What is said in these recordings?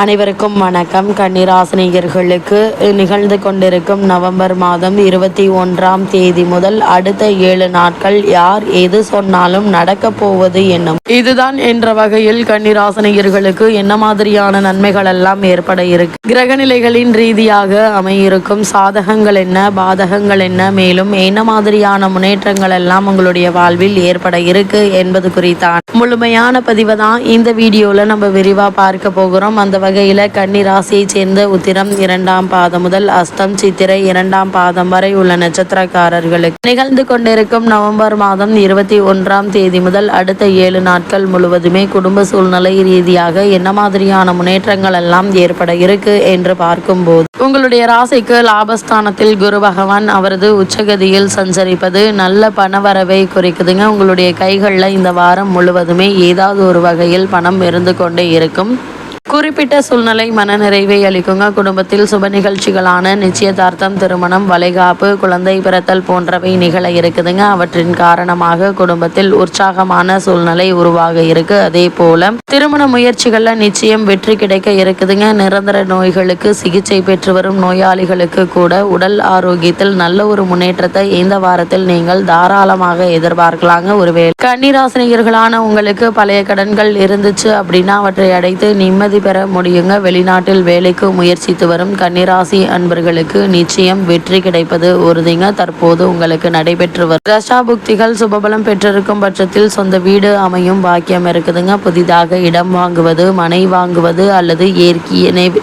அனைவருக்கும் வணக்கம். கன்னிராசினியர்களுக்கு நிகழ்ந்து கொண்டிருக்கும் நவம்பர் மாதம் இருபத்தி ஒன்றாம் தேதி முதல் அடுத்த ஏழு நாட்கள் யார் எது சொன்னாலும் நடக்க போவது என்னும். இதுதான் என்ற வகையில் கன்னிராசினியர்களுக்கு என்ன மாதிரியான நன்மைகள் எல்லாம் ஏற்பட இருக்கு. கிரகநிலைகளின் ரீதியாக அமையிருக்கும் சாதகங்கள் என்ன பாதகங்கள் என்ன மேலும் என்ன மாதிரியான முன்னேற்றங்கள் எல்லாம் உங்களுடைய வாழ்வில் ஏற்பட இருக்கு என்பது குறித்தான். முழுமையான பதிவை தான் இந்த வீடியோல நம்ம விரிவா பார்க்க போகிறோம். அந்த வகையில் கன்னி ராசியை சேர்ந்த உத்திரம் இரண்டாம் பாதம் முதல் அஸ்தம் சித்திரை இரண்டாம் பாதம் வரை உள்ள நட்சத்திரக்காரர்களுக்கு. நிகழ்ந்து கொண்டிருக்கும் நவம்பர் மாதம் இருபத்தி ஒன்றாம் தேதி முதல் அடுத்த ஏழு நாட்கள் முழுவதுமே குடும்ப சூழ்நிலை ரீதியாக என்ன மாதிரியான முன்னேற்றங்கள் எல்லாம் ஏற்பட இருக்கு என்று பார்க்கும்போது உங்களுடைய ராசிக்கு லாபஸ்தானத்தில் குரு பகவான் அவரது உச்சகதியில் சஞ்சரிப்பது நல்ல பணவரவை குறைக்குதுங்க. உங்களுடைய கைகளில் இந்த வாரம் முழுவதுமே ஏதாவது ஒரு வகையில் பணம் இருந்து கொண்டே இருக்கும். குறிப்பிட்ட சூழ்நிலை மனநிறைவை அளிக்குங்க. குடும்பத்தில் சுப நிகழ்ச்சிகளான நிச்சயதார்த்தம் திருமணம் வளைகாப்பு குழந்தை பிறத்தல் போன்றவை நிகழ இருக்குதுங்க. அவற்றின் காரணமாக குடும்பத்தில் உற்சாகமான சூழ்நிலை உருவாக இருக்கு. அதே போல திருமண முயற்சிகள்ல நிச்சயம் வெற்றி கிடைக்க இருக்குதுங்க. நிரந்தர நோய்களுக்கு சிகிச்சை பெற்று வரும் நோயாளிகளுக்கு கூட உடல் ஆரோக்கியத்தில் நல்ல ஒரு முன்னேற்றத்தை இந்த வாரத்தில் நீங்கள் தாராளமாக எதிர்பார்க்கலாங்க. ஒருவேளை கன்னிராசினியர்களான உங்களுக்கு பழைய கடன்கள் இருந்துச்சு அப்படின்னா அவற்றை அடைத்து நிம்மதி பெற முடியுங்க. வெளிநாட்டில் வேலைக்கு முயற்சித்து வரும் கன்னிராசி அன்பர்களுக்கு நிச்சயம் வெற்றி கிடைப்பது உறுதிங்க. தற்போது உங்களுக்கு நடைபெற்று வரும். தசாபுக்திகள் சுபபலம் பெற்றிருக்கும் பட்சத்தில் சொந்த வீடு அமையும் பாக்கியம் இருக்குதுங்க. புதிதாக இடம் வாங்குவது மனை வாங்குவது அல்லது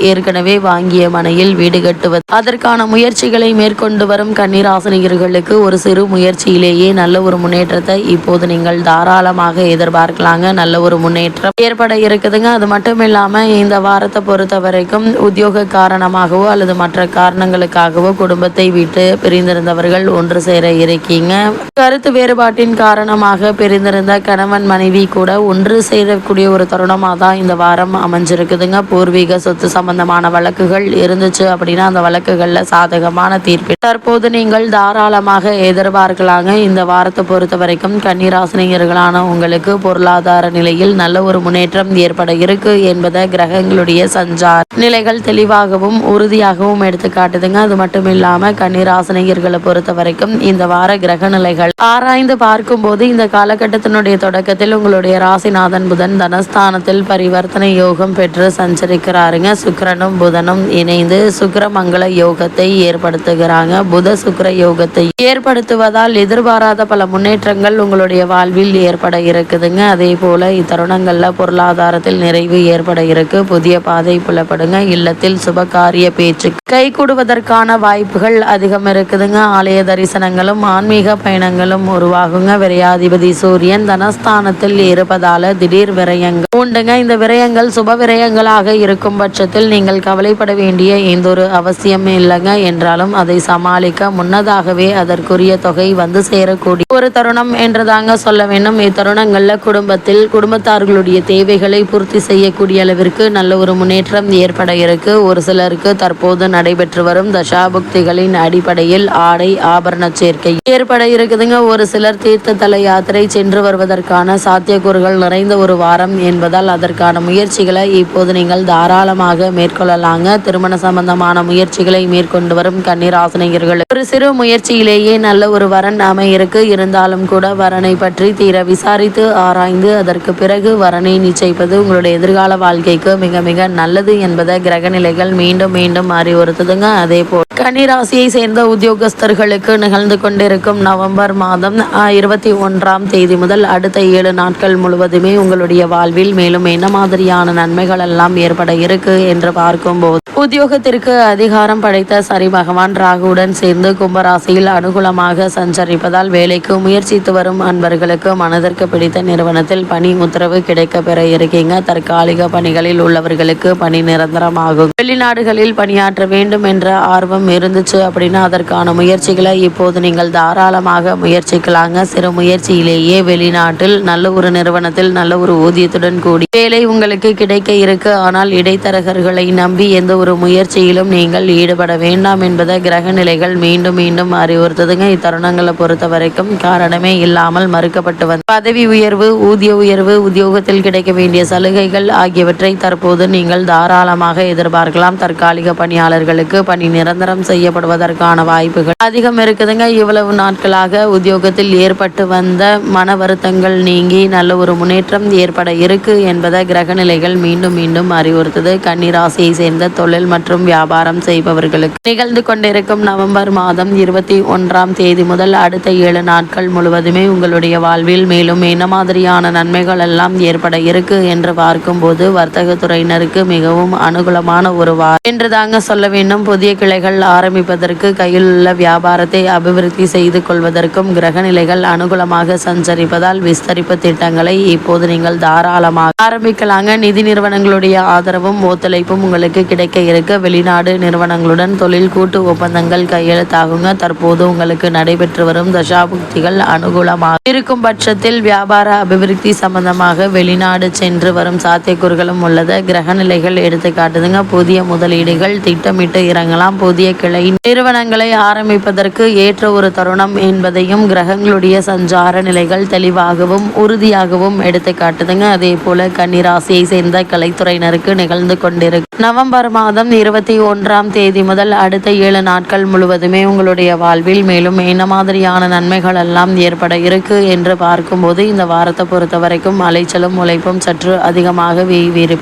ஏற்கனவே வாங்கிய மனையில் வீடு கட்டுவது. அதற்கான முயற்சிகளை மேற்கொண்டு வரும் கன்னிராசினியர்களுக்கு ஒரு சிறு முயற்சியிலேயே நல்ல ஒரு முன்னேற்றத்தை இப்போது நீங்கள் தாராளமாக எதிர்பார்க்கலாங்க. நல்ல ஒரு முன்னேற்றம் ஏற்பட இருக்குதுங்க. அது மட்டும் இல்லாம இந்த வாரத்தை பொறுத்த வரைக்கும் உத்தியோக காரணமாகவோ அல்லது மற்ற காரணங்களுக்காகவோ குடும்பத்தை விட்டு பிரிந்திருந்தவர்கள் ஒன்று சேர இருக்கீங்க. கருத்து வேறுபாட்டின் காரணமாக பிரிந்திருந்த கணவன் மனைவி கூட ஒன்று சேரக்கூடிய ஒரு தருணமாக தான் இந்த வாரம் அமைஞ்சிருக்குதுங்க. பூர்வீக சொத்து சம்பந்தமான வழக்குகள் இருந்துச்சு அப்படின்னா அந்த வழக்குகளில் சாதகமான தீர்ப்பு. தற்போது நீங்கள் தாராளமாக எதிர்பார்க்கலாங்க. இந்த வாரத்தை பொறுத்த வரைக்கும் கன்னிராசினியர்களான உங்களுக்கு பொருளாதார நிலையில் நல்ல ஒரு முன்னேற்றம் ஏற்பட இருக்கு என்பதை கிரகங்களுடைய சஞ்சார் நிலைகள் தெளிவாகவும் உறுதியாகவும் எடுத்து காட்டுதுங்க. அது மட்டும் இல்லாம கன்னிராசினியர்களை பொறுத்த வரைக்கும் இந்த வார கிரக நிலைகள். ஆராய்ந்து பார்க்கும் போது இந்த காலகட்டத்தினுடைய தொடக்கத்தில் உங்களுடைய ராசிநாதன் புதன் தனஸ்தானத்தில் பரிவர்த்தனை யோகம் பெற்று சஞ்சரிக்கிறாருங்க. சுக்கரனும் புதனும் இணைந்து சுக்கிரமங்கல யோகத்தை ஏற்படுத்துகிறாங்க. புத சுக்கர யோகத்தை ஏற்படுத்துவதால் எதிர்பாராத பல முன்னேற்றங்கள் உங்களுடைய வாழ்வில் ஏற்பட இருக்குதுங்க. அதே போல இத்தருணங்கள்ல பொருளாதாரத்தில் நிறைவு ஏற்பட இருக்கு. புதிய பாதை புலப்படுங்க. இல்லத்தில் சுபகாரிய பேச்சு கை கூடுவதற்கான வாய்ப்புகள் அதிகம் இருக்குதுங்க. ஆலய தரிசனங்களும் ஆன்மீக பயணங்களும் உருவாகுங்க. விரையாதிபதி சூரியன் தனஸ்தானத்தில் இருப்பதால திடீர் விரயங்கள் உண்டுங்க. இந்த விரயங்கள் சுப விரயங்களாக இருக்கும் பட்சத்தில் நீங்கள் கவலைப்பட வேண்டிய எந்த ஒரு அவசியம் இல்லைங்க. என்றாலும் அதை சமாளிக்க முன்னதாகவே அதற்குரிய தொகை வந்து சேரக்கூடிய ஒரு தருணம் என்றுதாங்க சொல்ல வேண்டும். இத்தருணங்கள்ல குடும்பத்தில் குடும்பத்தார்களுடைய தேவைகளை பூர்த்தி செய்யக்கூடிய அளவிற்கு நல்ல ஒரு முன்னேற்றம் ஏற்பட இருக்கு. ஒரு சிலருக்கு தற்போது நடைபெற்று வரும் தசாபுக்திகளின் அடிப்படையில் ஆடை ஆபரண சேர்க்கை ஏற்பட இருக்குதுங்க. ஒரு சிலர் தீர்த்த தல யாத்திரை சென்று வருவதற்கான சாத்தியக்கூறுகள் நிறைந்த ஒரு வாரம் என்பதால் அதற்கான முயற்சிகளை இப்போது நீங்கள் தாராளமாக மேற்கொள்ளலாங்க. திருமண சம்பந்தமான முயற்சிகளை மேற்கொண்டு வரும் கன்னிராசினியர்கள். ஒரு சிறு முயற்சியிலேயே நல்ல ஒரு வரன் அமையிருக்கு இருந்தாலும் கூட வரனை பற்றி தீர விசாரித்து ஆராய்ந்து அதற்கு பிறகு வரனை நிச்சயிப்பது உங்களுடைய எதிர்கால வாழ்க்கைக்கு மிக மிக நல்லது என்பதை கிரகநிலைகள் மீண்டும் மீண்டும் அறிவுறுத்துதுங்க. அதே போல் கன்னிராசியை சேர்ந்த உத்தியோகஸ்தர்களுக்கு நிகழ்ந்து கொண்டிருக்கும் நவம்பர் மாதம் இருபத்தி ஒன்றாம் தேதி முதல் அடுத்த ஏழு நாட்கள் முழுவதுமே உங்களுடைய வாழ்வில் மேலும் என்ன மாதிரியான நன்மைகள் எல்லாம் ஏற்பட இருக்கு என்று பார்க்கும்போது உத்தியோகத்திற்கு அதிகாரம் படைத்த சரி பகவான் ராகுவுடன் சேர்ந்து கும்பராசியில் அனுகூலமாக சஞ்சரிப்பதால் வேலைக்கு முயற்சித்து வரும் அன்பர்களுக்கு மனதிற்கு பிடித்த நிறுவனத்தில் பணி உத்தரவு கிடைக்க பெற இருக்கீங்க. தற்காலிக பணிகளில் உள்ளவர்களுக்கு பணி நிரந்தரமாகும். வெளிநாடுகளில் பணியாற்ற வேண்டும் என்ற ஆர்வம் இருந்துச்சு அப்படின்னா அதற்கான முயற்சிகளை இப்போது நீங்கள் தாராளமாக முயற்சிக்கலாங்க. சிறு முயற்சியிலேயே வெளிநாட்டில் நல்ல ஒரு நிறுவனத்தில் நல்ல ஒரு ஊதியத்துடன் கூடி வேலை உங்களுக்கு கிடைக்க இருக்கு. ஆனால் இடைத்தரகர்களை நம்பி எந்த ஒரு முயற்சியிலும் நீங்கள் ஈடுபட வேண்டாம் என்பதை கிரக நிலைகள் மீண்டும் மீண்டும் அறிவுறுத்துதுங்க. இத்தருணங்களை பொறுத்த வரைக்கும் காரணமே இல்லாமல் மறுக்கப்பட்டு வந்த பதவி உயர்வு ஊதிய உயர்வு உத்தியோகத்தில் கிடைக்க வேண்டிய சலுகைகள் ஆகியவற்றை தற்போது நீங்கள் தாராளமாக எதிர்பார்க்கலாம். தற்காலிக பணியாளர்களுக்கு பணி நிரந்தரம் செய்யப்படுவதற்கான வாய்ப்புகள் அதிகம் இருக்குதுங்க. இவ்வளவு நாட்களாக உத்தியோகத்தில் ஏற்பட்டு வந்த மன வருத்தங்கள் நீங்கி நல்ல ஒரு முன்னேற்றம் ஏற்பட இருக்கு என்பதை கிரகநிலைகள் மீண்டும் மீண்டும் அறிவுறுத்தது. கன்னிராசியை சேர்ந்த தொழில் மற்றும் வியாபாரம் செய்பவர்களுக்கு நிகழ்ந்து கொண்டிருக்கும் நவம்பர் மாதம் இருபத்தி ஒன்றாம் தேதி முதல் அடுத்த ஏழு நாட்கள் முழுவதுமே உங்களுடைய வாழ்வில் மேலும் என்ன மாதிரியான நன்மைகள் எல்லாம் ஏற்பட இருக்கு என்று பார்க்கும்போது வர்த்தக துறையினருக்கு மிகவும் அனுகூலமான ஒரு வாரம் என்று தாங்க சொல்ல வேண்டும். புதிய கிளைகள் ஆரம்பிப்பதற்கு கையில் உள்ள வியாபாரத்தை அபிவிருத்தி செய்து கொள்வதற்கும் கிரகநிலைகள் அனுகூலமாக சஞ்சரிப்பதால் விஸ்தரிப்பு திட்டங்களை இப்போது நீங்கள் தாராளமாக ஆரம்பிக்கலாங்க. நிதி நிறுவனங்களுடைய ஆதரவும் ஒத்துழைப்பும் உங்களுக்கு கிடைக்க இருக்க வெளிநாடு நிறுவனங்களுடன் தொழில் கூட்டு ஒப்பந்தங்கள் கையெழுத்தாகுங்க. தற்போது உங்களுக்கு நடைபெற்று வரும் தசாபுக்திகள் அனுகூலமாக இருக்கும் பட்சத்தில் வியாபார அபிவிருத்தி சம்பந்தமாக வெளிநாடு சென்று வரும் சாத்தியக்கூறுகளும் உள்ளது. கிரகநிலைகள் எடுத்து காட்டுதுங்க. புதிய முதலீடுகள் திட்டமிட்டு இறங்கலாம். புதிய கிளை நிறுவனங்களை ஆரம்பிப்பதற்கு ஏற்ற ஒரு தருணம் என்பதையும் கிரகங்களுடைய சஞ்சார நிலைகள் தெளிவாகவும் உறுதியாகவும் எடுத்து காட்டுதுங்க. அதே போல கன்னிராசியை சேர்ந்த கலைத்துறையினருக்கு நிகழ்ந்து கொண்டிருக்கு நவம்பர் மாதம் இருபத்தி ஒன்றாம் தேதி முதல் அடுத்த ஏழு நாட்கள் முழுவதுமே உங்களுடைய வாழ்வில் மேலும் என்ன மாதிரியான நன்மைகள் எல்லாம் ஏற்பட இருக்கு என்று பார்க்கும்போது இந்த வாரத்தை பொறுத்த வரைக்கும் அலைச்சலும் உழைப்பும் சற்று அதிகமாக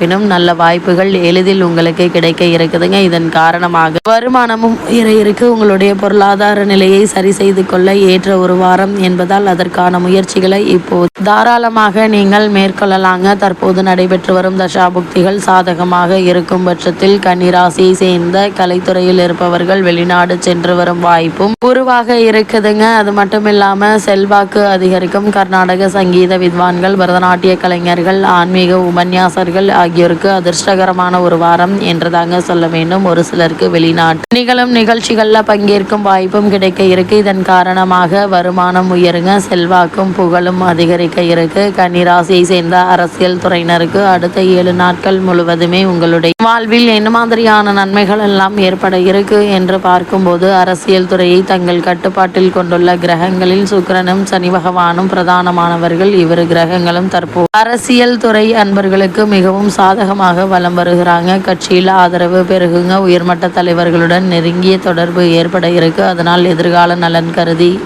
இருப்பினும் நல்ல வாய்ப்புகள் எளிதில் உங்களுக்கு கிடைக்க இருக்குதுங்க. இதன் காரணமாக வருமானமும் உயர இருக்கு. உங்களுடைய பொருளாதார நிலையை சரி செய்து கொள்ள ஏற்ற ஒரு வாரம் என்பதால் அதற்கான முயற்சிகளை இப்போது தாராளமாக நீங்கள் மேற்கொள்ளலாங்க. தற்போது நடைபெற்று வரும் தசாபுக்திகள் சாதகமாக இருக்கும் பட்சத்தில் கன்னிராசியை சேர்ந்த கலைத்துறையில் இருப்பவர்கள் வெளிநாடு சென்று வரும் வாய்ப்பும் உருவாக இருக்குதுங்க. அது மட்டும் இல்லாம செல்வாக்கு அதிகரிக்கும். கர்நாடக சங்கீத வித்வான்கள் பரதநாட்டிய கலைஞர்கள் ஆன்மீக உபன்யாசர்கள் ஆகியோருக்கு அதிர்ஷ்டகரமான ஒரு வாரம் என்றுதாங்க சொல்ல வேண்டும். ஒரு சிலருக்கு வெளிநாட்டு நிகழும் நிகழ்ச்சிகளில் பங்கேற்கும் வாய்ப்பும் கிடைக்க இருக்கு. இதன் காரணமாக வருமானம் உயருங்க செல்வாக்கும் புகழும் அதிகரிக்க இருக்கு. கன்னிராசியை சேர்ந்த அரசியல் துறையினருக்கு அடுத்த ஏழு நாட்கள் முழுவதுமே உங்களுடைய வாழ்வில் என்ன மாதிரியான நன்மைகள் எல்லாம் ஏற்பட இருக்கு என்று பார்க்கும்போது அரசியல் துறையை தங்கள் கட்டுப்பாட்டில் கொண்டுள்ள கிரகங்களில் சுக்கரனும் சனி பகவானும் பிரதானமானவர்கள். இவரு கிரகங்களும் தற்போது அரசியல் துறை அன்பர்களுக்கு மிகவும் சாதகமாக வலம் வருகிறாங்க. கட்சியில் ஆதரவு பெருகுங்க. உயர்மட்ட தலைவர்களுடன் நெருங்கிய தொடர்பு ஏற்பட இருக்கு. அதனால் எதிர்கால நலன் கருதி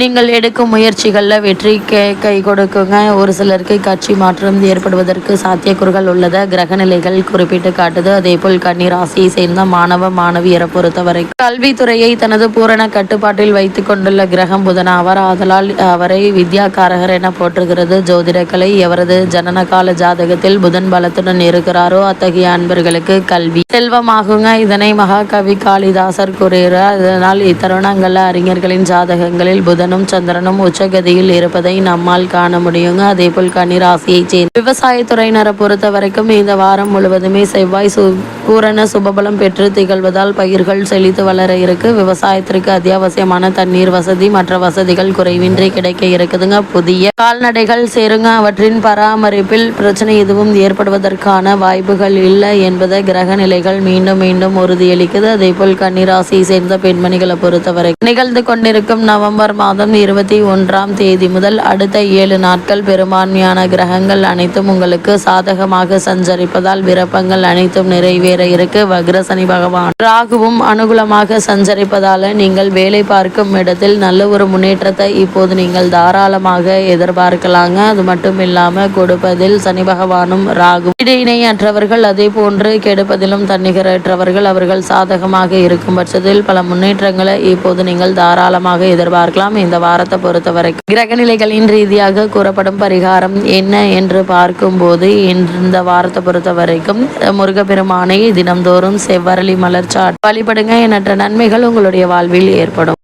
நீங்கள் எடுக்கும் முயற்சிகளில் வெற்றி கை கை கொடுக்குங்க. ஒரு சிலருக்கு கட்சி மாற்றம் ஏற்படுவதற்கு சாத்தியக்கூறுகள் உள்ளத கிரகநிலைகள் குறிப்பிட்டு காட்டுது. அதே போல் கன்னிராசியை சேர்ந்த மாணவ மாணவியரை பொறுத்தவரை கல்வித்துறையை தனது பூரண கட்டுப்பாட்டில் வைத்துக் கொண்டுள்ள கிரகம் புதன் அவர் ஆதலால் அவரை வித்யாகாரகர் என போற்றுகிறது. ஜோதிடக்கலை எவரது ஜனனகால ஜாதகத்தில் புதன் பலத்துடன் இருக்கிறாரோ அத்தகைய அன்பர்களுக்கு கல்வி செல்வமாகுங்க. இதனை மகாகவி காளிதாசர் கூறுகிறார். இதனால் இத்தருணங்கள்ல அறிஞர்களின் ஜாதகங்களில் புதன் புதனும் சந்திரனும் உச்சகதியில் இருப்பதை நம்மால் காண முடியுங்க. அதே போல் கன்னிராசியை சேர்ந்த விவசாயத்துறையினரை பொறுத்த வரைக்கும் இந்த வாரம் முழுவதுமே செவ்வாய் சு பூரண சுபபலம் பெற்று திகழ்வதால் பயிர்கள் செழித்து வளர இருக்கு. விவசாயத்திற்கு அத்தியாவசியமான தண்ணீர் வசதி மற்ற வசதிகள் குறைவின்றி கிடைக்க இருக்குதுங்க. புதிய கால்நடைகள் சேருங்க. அவற்றின் பராமரிப்பில் பிரச்சனை எதுவும் ஏற்படுவதற்கான வாய்ப்புகள் இல்லை என்பதை கிரக நிலைகள் மீண்டும் மீண்டும் உறுதியளிக்குது. அதே போல் கன்னிராசியை சேர்ந்த பெண்மணிகளை பொறுத்தவரை நிகழ்ந்து கொண்டிருக்கும் நவம்பர் மாதம் மாதம் இருபத்தி ஒன்றாம் தேதி முதல் அடுத்த ஏழு நாட்கள் பெரும்பான்மையான கிரகங்கள் அனைத்தும் உங்களுக்கு சாதகமாக சஞ்சரிப்பதால் விருப்பங்கள் அனைத்தும் நிறைவேற இருக்கு. வக்ரசனி பகவான் ராகுவும் அனுகூலமாக சஞ்சரிப்பதால நீங்கள் வேலை பார்க்கும் இடத்தில் நல்ல ஒரு முன்னேற்றத்தை இப்போது நீங்கள் தாராளமாக எதிர்பார்க்கலாங்க. அது மட்டும் இல்லாம கொடுப்பதில் சனி பகவானும் ராகும் இடையினையற்றவர்கள் அதே போன்று கெடுப்பதிலும் தன்னிகரற்றவர்கள் அவர்கள் சாதகமாக இருக்கும் பட்சத்தில் பல முன்னேற்றங்களை இப்போது நீங்கள் தாராளமாக எதிர்பார்க்கலாம். இந்த வாரத்தை பொறுத்த வரைக்கும். கிரகநிலைகளின் ரீதியாக கூறப்படும் பரிகாரம் என்ன என்று பார்க்கும்போது இந்த வாரத்தை பொறுத்த வரைக்கும் முருகப்பெருமானை தினம்தோறும் செவ்வரளி மலர்ச்சாட் வழிபடுங்க எண்ணற்ற நன்மைகள் உங்களுடைய வாழ்வில் ஏற்படும்.